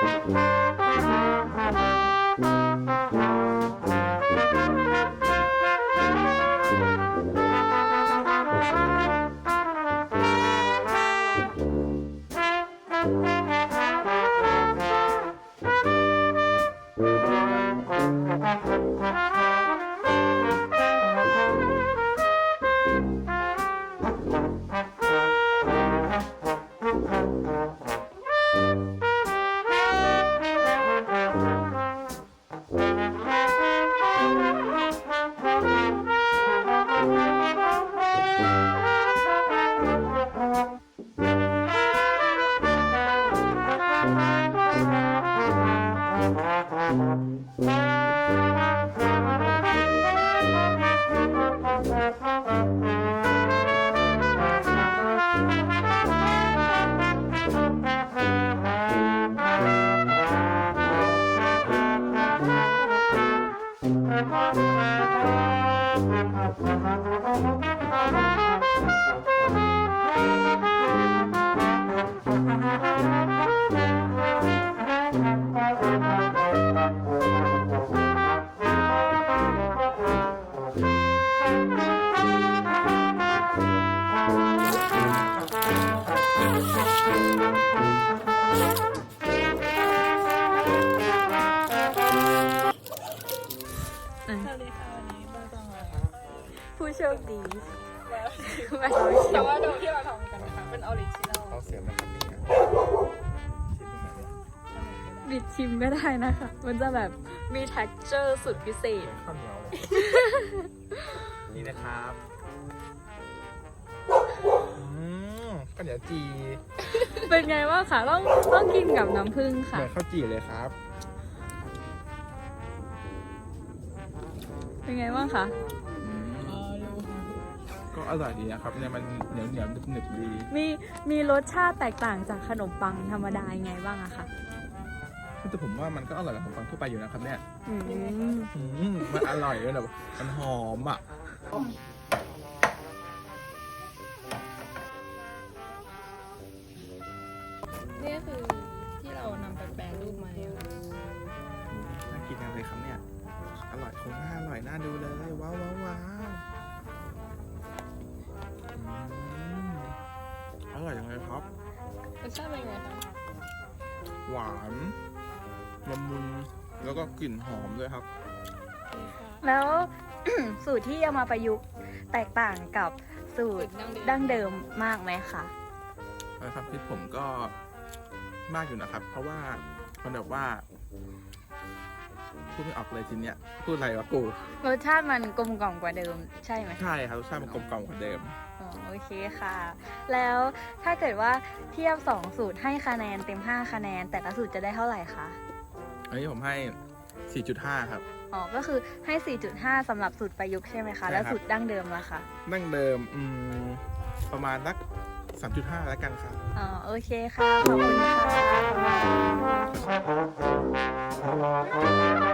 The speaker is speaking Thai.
Thank you. Thank you. สวัสดีค่ะวันนี้เราจะมาผู้โชคดีแต่ว่าโดมที่เราทำกันนะคะเป็นออริจินอลเอาเสียงมาทำนี่นะบิดชิมก็ได้นะคะ มันจะแบบมี texture สุดพิเศษข้าวเหนียวเลยนี่นะครับ อืมข้าวเหนียวจีเป็นไงบ้างคะต้องต้องกินกับน้ำผึ้งเหค่ะมือนข้าวจีเลยครับ เป็นไงบ้างคะก็อร่อยดีนะครับเนี่ยมันเหนียวเหนียวหนึบหนึบๆดี มีมีรสชาติแตกต่างจากขนมปังธรรมดายังไงบ้างอะคะแต่ผมว่ามันก็อร่อยกว่าขนมปังทั่วไปอยู่นะครับเนี่ยอืม อืมมันอร่อยเลยแบบมันหอมอะ อร่อยคงน่าอร่อยน่าดูเลย ว้าวว้าวว้าวอืมอร่อยจังเลยครับรสชาติเป็นไงคะหวานละมุนแล้วก็กลิ่นหอมด้วยครับดีค่ะแล้ว สูตรที่เอามาประยุกต์แตกต่างกับสูตรดั้งเดิมมากไหมคะแล้วครับที่ผมก็มากอยู่นะครับ เพราะว่ามันแบบว่า พูดไม่ออกเลยทีเนี้ยพูดอะไรวะกูรสชาติมันกลมกล่อมกว่าเดิมใช่ไหมใช่ครับรสชาติมันกลมกล่อมกว่าเดิมอ๋อโอเคค่ะ แล้วถ้าเกิดว่าเทียบ2สูตรให้คะแนนเต็ม5คะแนน แต่ละสูตรจะได้เท่าไหร่คะอันนี้ผมให้ 4.5 ครับ อ๋อ ก็คือให้ 4.5สำหรับสูตรประยุกต์ใช่ไหมคะใช่ครับแล้วสูตรดั้งเดิมล่ะคะนั่งเดิมอืมประมาณสัก3.5 แล้วกันครับ อ๋อ โอเคค่ะ ขอบคุณค่ะ